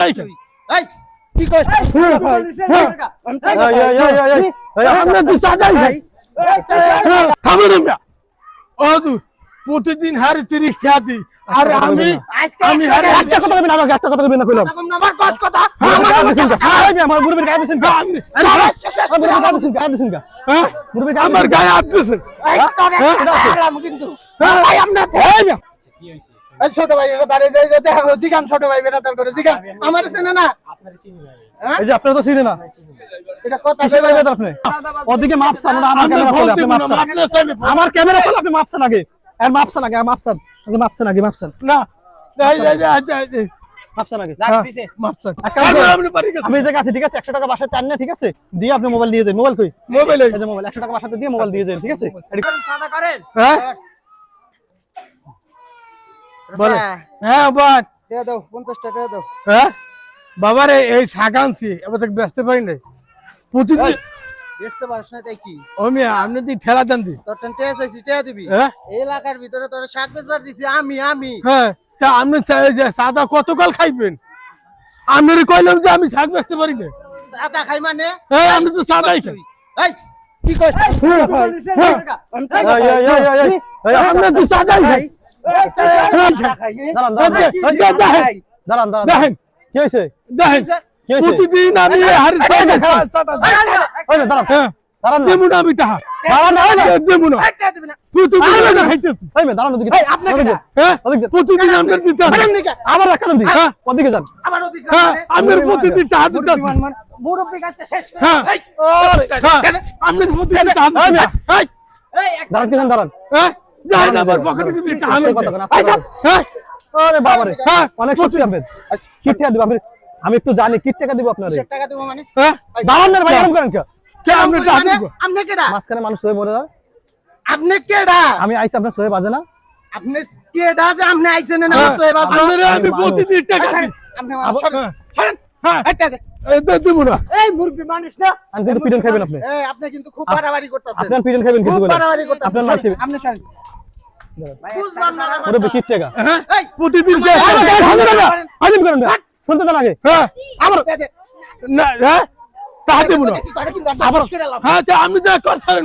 এই। এই কি কইছ আমরা তো সাদাই ভাই থামো না ও প্রতিদিন হারে তিরিশ টাকা দিই আর আমি আজকে আমি হারে একটা কথা বলবেন আমাকে একটা কথা বলবেন না কইলাম। আমার কষ্ট কথা আমার মুরবির গায়ে দিছেন আমার গায়ে কা হ্যাঁ? মুরব্বি আমার গায়ে হাত দিছেন কিন্তু। হ্যাঁ? ভাই আমরা এই মিয়া, এই ছোট ভাই এটা দাঁড়িয়ে যাই যাতে হলো জিগান ছোট ভাই বেটা তার করে জিগান। আমার চেনে না? এই যে আপনারা তো চিনি না। এটা কথা কিসের লাগে আপনি? ওদিকে না আমার ক্যামেরা চলে আপনি আমার ক্যামেরা চলে আপনি আর আগে না এই, এই, এই, করুন। আপনি বাড়ি গেছেন। আমি এই জায়গায় ঠিক আছে একশো টাকা বাসায় চান না ঠিক আছে? দিয়ে আপনি মোবাইল দিয়ে দেন। মোবাইল কই? মোবাইলে এই যে মোবাইল একশো টাকা বাসাতে দিয়ে মোবাইল দিয়ে দেন ঠিক আছে? হ্যাঁ? বলে হ্যাঁ বাট টাকা দাও পঞ্চাশ টাকা দাও হ্যাঁ বাবারে এই শাক আনছি এবার ব্যস্ত পারি নাই প্রতিদিন বেচতে পারিস না তাই কি আমি আপনি দি ঠেলা দেন দি তোর টেন টেয়া চাইছি টেয়া দিবি হ্যাঁ এলাকার ভিতরে তোর শাক বেচবার দিছি আমি আমি হ্যাঁ তা আপনি সাদা কতকাল খাইবেন আমি কইলাম যে আমি শাক বেচতে পারি না সাদা খাই মানে হ্যাঁ আমি তো সাদাই খাই এই কি কইছ হ্যাঁ, হ্যাঁ। আপনি তো সাদাই খাই দাঁড়ান দাঁড়ান। দেখেন, কি হয়েছে দেখেন প্রতিদিন আমি হারি সাদা সাদা ওই না, দাঁড়ান দাঁড়ান দেবো না আমি টাকা দিবি না প্রতিদিন আপনার দিতে আবার একটা দিন। ওদিকে যান প্রতিদিন দিতে দাঁড়ান। হ্যাঁ। হ্যাঁ হ্যাঁ আমি একটু জানি কিট টাকা দিব আপনারে মানে হ্যাঁ কে কে মানে মাঝখানে মানুষ হয়ে মরে আপনি কেডা আমি আইছি আপনার সহে বাজে না আপনি কেডা যে আপনি আইছেন না হ্যাঁ, তো এবার আপনারে আমি প্রতিদিন টাকা আপনি আপনি। আপনি বুঝলাম না যে শুনতে করেন হ্যাঁ। না হ্যাঁ? হ্যাঁ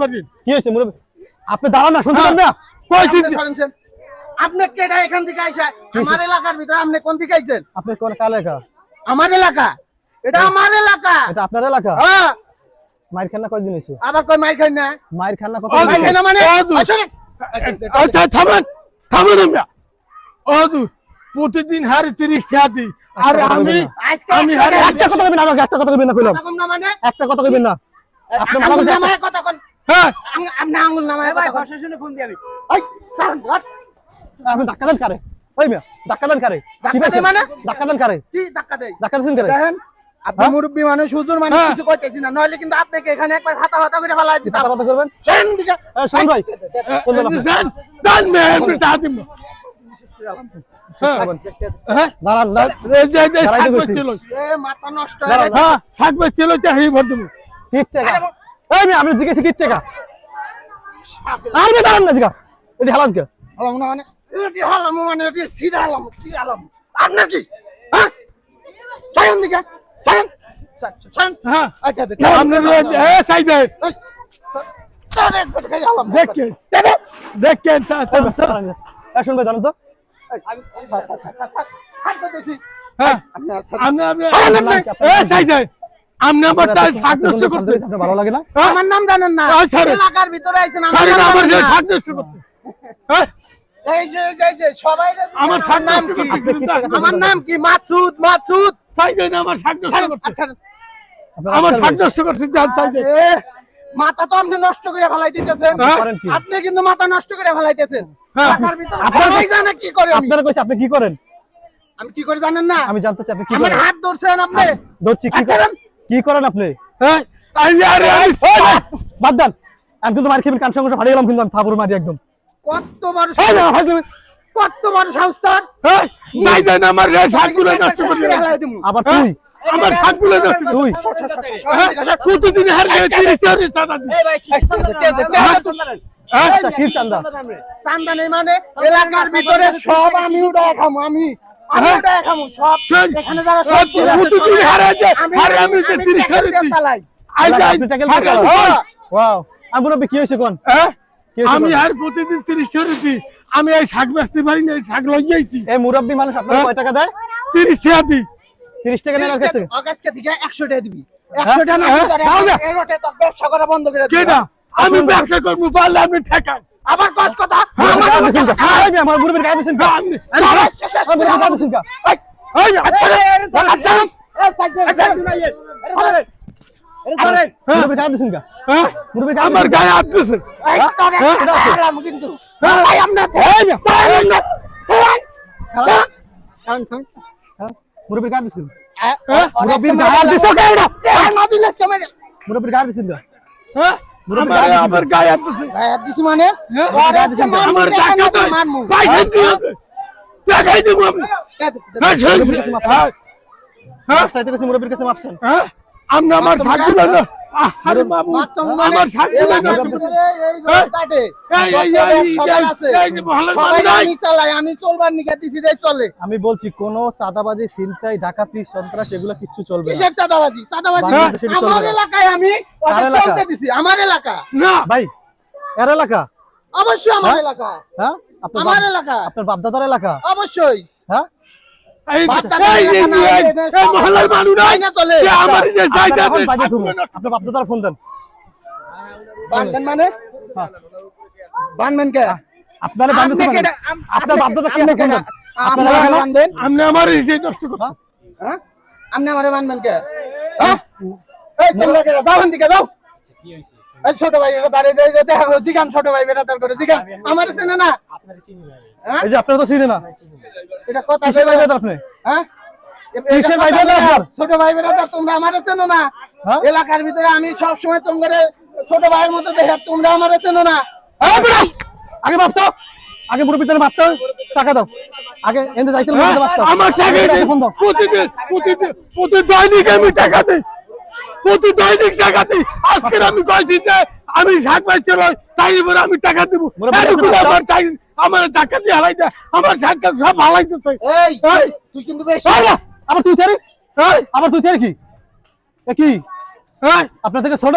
করেন কি হয়েছে আপনি দাঁড়ান না শুনতে না। আপনি সরেনছেন আপনি কেডা এখান থেকে আইসা? আমার এলাকার ভিতরে আপনি কোন আইছেন? আপনি কোন কাল এলাকা আমার এলাকা? এটা আমার এলাকা। এটা আপনার এলাকা? হ্যাঁ। মায়ের খান্না কয়দিন হয়েছে? আবার কই মাইর খাই না? মায়ের খান্না কত মাইর মানে? দু- এই সরেন। আচ্ছা থামেন থামেন আমরা। ও প্রতিদিন হারে তিরিশ টাকা দিই আর আমি আমি হারে একটা কথা কইবেন আমাকে একটা কথা কইবেন না কইলাম। কম না মানে? একটা কথা কইবেন না। আপনি নামায় কথা কোন। হ্যাঁ। আপনি আঙ্গুল নামায় কথা কোন। প্রশাসনে ফোন দিবি ওই কারণ ঘট আপনি ধাক্কা দেন কারে? ওই মিয়া ধাক্কা দেন কারে? ধাক্কা কি পাইছেন? মানে? ধাক্কা দেন কারে? কি ধাক্কা দেই ধাক্কা দিছেন কারে? দেখেন। আপনি হ্যাঁ? মুরব্বী মানুষ হুজুর মানুষ হ্যাঁ। কিছু কইতেছি না। নইলে কিন্তু আপনাকে এখানে একবার হাতা হাতা করে ফেলাই দিতাম। করবেন? দিকে ভাই আমি টাকা দিব হ্যাঁ দাঁড়ান মাথা নষ্ট শাক বেচছিল ভর দেবো। কিট টাকা। এই মিয়া আমি জিজ্ঞেস কিট টাকা। আর বে দাঁড়ান না জিগা। এটি হালাত কে? হলাম না মানে? এটি হলাম মানে এটি সিধা হলাম সিধা হলাম। আপনার কি হ্যাঁ? দিকে। হ্যাঁ। দেখেন। তো। হ্যাঁ। ভালো লাগে না? আমার নাম জানেন না। এলাকার ভিতরে আমার নাম হ্যাঁ। কি? আমার নাম কি? মাসুদ মাসুদ। আমার শাক নষ্ট আচ্ছা, আপনার আমার শাক নষ্ট করতে যান সাই মাথা তো আপনি নষ্ট করে ফেলাই দিতেছেন। হ্যাঁ? কি? আপনি কিন্তু মাথা নষ্ট করে ফেলাইতেছেন। হ্যাঁ। কি করে আমি আপনারা কইছে আপনি কি করেন? আমি কি করে জানেন না? আমি জানতে চাই আপনি কি আমার করেন? হাত ধরছেন আপনি। ধরছি কি আচ্ছা, করেন? কি করেন আপনি? হ্যাঁ বাদ দেন। আমি কিন্তু মার খেবেন কান সঙ্গে ফাড়িয়ে গেলাম কিন্তু আমি থাপুর মারি একদম। কত বড় কত বড় নাই দেন আমার রে শাকগুলো নষ্ট করে করে ফেলাই দিমু। আবার হ্যাঁ? তুই? আমার নষ্ট তুই হ্যাঁ? প্রতিদিন হার গেলে তিরিশ চল্লিশ টাকা দিই। কি চান্দা চান্দা নেই মানে এলাকার ভিতরে সব আমি উঠায় খামো আমি। আমি হ্যাঁ? ওটা খামু সব আমি হারে আমি আমি? আর প্রতিদিন তিরিশ দিই। আমি এই শাক বেচতে পারি না এই শাক লইয়াইছি এই মুরব্বী মানুষ আপনার হ্যাঁ? কয় টাকা দেয় তিরিশ টাকা দিই তিরিশ টাকা নেওয়ার কাছে থেকে 100 টাকা দিবি 100 টাকা না হ্যাঁ? দিলে দাও না। এই রোটে তো ব্যবসা করা বন্ধ করে কেনা আমি ব্যবসা করব পারলে আপনি ঠেকান আবার কস কথা আমার আমার আমার মুরব্বীর গায়ে দিয়েছেন কা? আপনি এই মেয়ে, আমার মুরব্বীর গায়ে দিয়েছেন আমার? গায়ে হাত দিয়েছেন? কিন্তু? মুরব্বীর গায়ে দিয়েছেন? মুরব্বীর গায়ে দিছো কে না দিলে কেমন? মুরব্বীর গায়ে দিয়েছেন হ্যাঁ? আমার- গায়ে হাত দিয়েছেন গায়ে হাত দিছি। মানে? হ্যাঁ? ওরে আজকে মারমু, আমার টাকা তো তো পয়সা দিয়ে টাকাই দেবো আমি। হ্যাঁ, হ্যাঁ, মুরব্বীর কাছে মাপ চান। হ্যাঁ? আমার শাকগুলো না আরে বাবু মানে আমার না নাই। আমি আমি চলবার নিকে রে চলে। আমি বলছি কোন চাঁদাবাজি সিলটাই ডাকাতি সন্ত্রাস এগুলো কিচ্ছু চলবে না। কিসের চাঁদাবাজি? চাঁদাবাজি হ্যাঁ, আমার এলাকায় আমি এলাকা? চলতে দিছি আমার এলাকা। না। ভাই এর এলাকা? অবশ্যই আমার হ্যাঁ? এলাকা। হ্যাঁ? আপনার এলাকা। আপনার বাপদাদার এলাকা? অবশ্যই। হ্যাঁ? মহল্লার মানুষ নাই। যে আমার যে আপনার বাপদাদার ফোন দেন মানে হ্যাঁ। বানবেন কে? আপনার বান্ধব আপনি কেডা? আম- আপনার বাপদাদা কে আপনি ফোন কেডা? দেন আপনার আপনারা বানবেন? আপনি আমার এই নষ্ট করছেন। হ্যাঁ? হ্যাঁ? আপনি আমারে বানবেন কে? হ্যাঁ? এই তোমরা কেডা যাও এখান থেকে যাও। এই ছোট ভাই এটা দাঁড়িয়ে জিগান ছোট ভাই বেটা তার করে জিগান। আমার চেনে না। এই যে আপনারা তো চিনে না। এটা? আপনি? হ্যাঁ? ছোট ভাই তোমরা আমারে চেনো না। হ্যাঁ? এলাকার ভিতরে আমি সব সময় তোমাদের ছোট ভাইয়ের মতো দেখে তোমরা আমারে চেনো না। আগে চাও। আগে মাপ চাও। টাকা দাও। আগে এনে যাইতে আমার চাকরি আগে নেই। ফোন দাও। প্রতিদিন প্রতিদিন প্রতি দৈনিক আমি টাকা দিই। প্রতি দৈনিক টাকা দিই। আজকে আমি আমি শাক পাইতে তাই এবার আমি টাকা দিব। আমার আমার টাকা দিয়ে আমার সব! তুই। কিন্তু আবার তুই তেরি আবার তুই তেরি কি? কি? হ্যাঁ আপনার থেকে ছোট?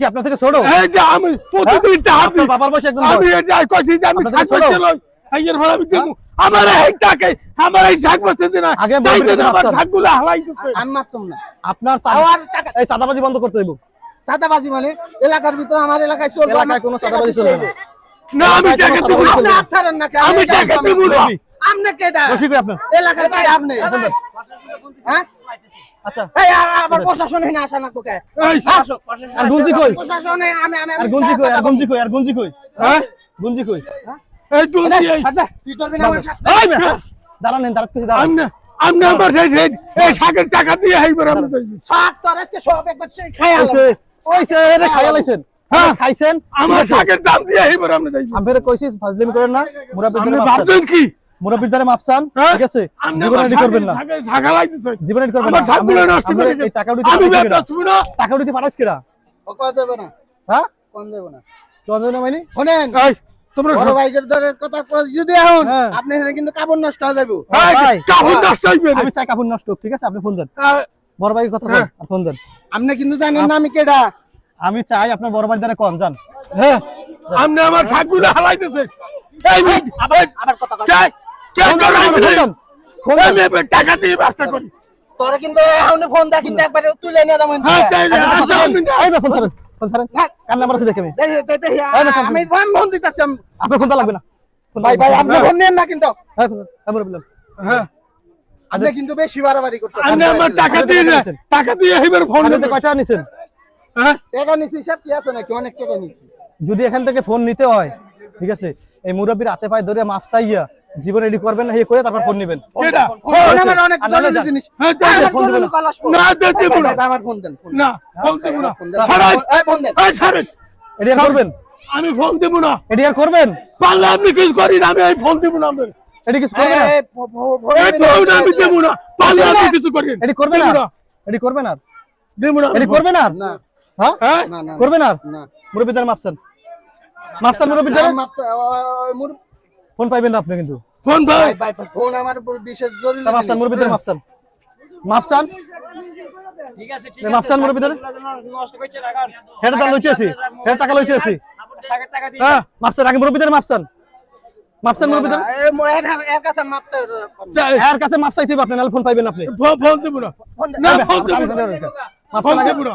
কি আপনার থেকে ছোট? এই যে আমি প্রতিদিন টাকা দিই। বাবার বয়সে একদম আমি এই যে কইছি যে আমি শাক ছোট? পাইতে নয় এর আমি দেবো আমার এই টাকা আমার এই শাক আগে আমি মারতাম না। আপনার এই চাঁদাবাজি বন্ধ করতে মানে? এলাকার ভিতরে আমার এলাকায় চলবে এলাকায় কোনো দিতে চলবে না। না আমি টাকা না। আপনি ছাড়েন না আমি টাকা না আপনি কেডা? এলাকার আপনি? হ্যাঁ? আচ্ছা। এই আ- আবার প্রশাসন এখানে আসা না তোকে। এই আর গুঞ্জি কই? প্রশাসনে আমি- আমি- আর গুঞ্জি কই আর গুঞ্জি কই আর গুঞ্জি কই? হ্যাঁ? গুঞ্জি কই? এই তুলসী এই আচ্ছা, তুই করবি না আমার সাথে? এই মেয়ে, দাঁড়ান কিছু দাঁড়ান। আমনে আমনে আমার সেই সেই এই শাকের টাকা দিয়ে হাইবার আমরা তোর আজকে সব একবার সেই হ্যাঁ। খাইছেন? আমার শাকের দাম দিয়ে হাইবার আমরা যাইবো আমি ফেরে কইছিস ফাজলিমি করেন না। মুরাবির আপনি ভাবছেন কি? মুরাবির দ্বারে মাপসান হ্যাঁ? ঠিক আছে? আপনি জীবনে এটি করবেন না। শাকের টাকা লাইতেছেন জীবনে এটি করবেন আমার না। শাকগুলো নষ্ট করে এই টাকা উঠে আমি? শুনো টাকা উঠে পাঠাইছ কেডা? ও কয় দেবে না, হ্যাঁ? কোন দেবে না। লঞ্জন না মাইনি? শোনেন, এই তোমরা বড় ভাইদের দরের কথা কই যদি এখন, হ্যাঁ। আপনি এখানে কিন্তু কাপড় নষ্ট হয়ে যাবে ভাই। কাপড় নষ্ট হইবে না। আমি চাই কাপড় নষ্ট ঠিক আছে? আপনি ফোন দেন। বড় কথা। আর ফোন দেন। আপনি কিন্তু জানেন না আমি কেডা। আমি চাই আপনার বড় ভাইয়ের দ্বারা কন যান। হ্যাঁ আপনি আমার টাকা দিয়ে ব্যবসা করি। তোরা কিন্তু এখন ফোন দা কিন্তু একবারে তুলে নিয়ে যাবেন হ্যাঁ তাই না? আচ্ছা, আপনি ফোন কার নাম্বার আছে দেখে আমি? আমি ফোন ফোন দিতেছি আপনার ফোনটা লাগবে না। ভাই ভাই আপনি ফোন নেন না কিন্তু। হ্যাঁ। হ্যাঁ, বললাম। হ্যাঁ। আপনি কিন্তু বেশি বাড়াবাড়ি করতেছেন। আপনি আমার টাকা দিয়ে টাকা দিয়ে ফোন কয়টা নিছেন হ্যাঁ? টাকা নিছি হিসাব কি আছে নাকি? অনেক টাকা নিছি। যদি এখান থেকে ফোন নিতে হয় ঠিক আছে? এই মুরব্বীর হাতে পায়ে ধরে মাফ চাইয়া জীবন রেডি করবেন না ইয়ে করে তারপর ফোন নেবেন? ফোন আমার অনেক জরুরি জিনিস। হ্যাঁ, ফোন। না, দেন, না। ভাই, ভাই, আমার ফোন দেন না ফোন দেবো না। ছাড়েন। এই, ফোন দেন। এই, ছাড়েন। এডি করবেন? আমি ফোন দেবো না। এডি আর করবেন? পারলে আপনি কিছু করি না আমি এই ফোন দেবো না কিছু করবেন না? এই, ফোন এই আমি দেবো না। পারলে আপনি কিছু করেন। এডি করবেন না। এডি করবেন আর? দেবো না। এডি করবেন আর? না। হ্যাঁ? করবেন আর? মুরব্বীদের মাপছেন। মাপছেন মুরব্বীদের? ফোন পাইবেন না আপনি কিন্তু। ফোন ভাই ফোন আমার বিশেষ জরুরি মাপসান মাপসান মাপসান আপনি ফোন পাইবেন আপনি। ফোন ফোন না। ফোন না।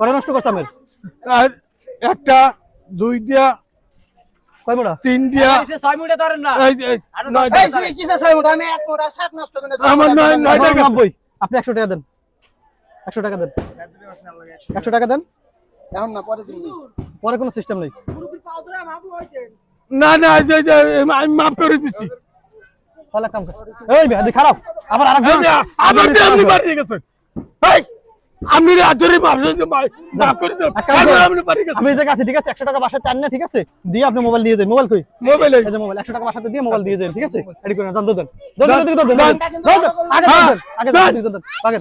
কটা নষ্ট করছে আমের? আর একটা দুই দিয়া কয় তিন দিয়া। দিছে 6 ধরেন না। এই এই, নয় এই দিয়া। সে- কিসে ছয় মোটা আমি এক মোটা সাত নষ্ট করে আমার নয়- নয় টাকা। নব্বই। আপনি একশো টাকা দেন। একশো টাকা দেন। একশো টাকা দেন? এখন না পরে দিন পরে কোনো সিস্টেম নেই। না না আমি মাফ করে দিচ্ছি। তাহলে কাম কর। এই বেহাদি খারাপ। আবার আরেকজন আবার আপনি বাড়ি গেছেন এই! আমি আমি যে কাছে ঠিক আছে একশো টাকা বাসাতে আন না ঠিক আছে দিয়ে আপনি মোবাইল নিয়ে যান মোবাইল কই মোবাইল মোবাইল একশো টাকা বাসাতে দিয়ে মোবাইল দিয়ে যান ঠিক আছে রেডি করে দেন দেন দেন আগে দেন আগে দেন আগে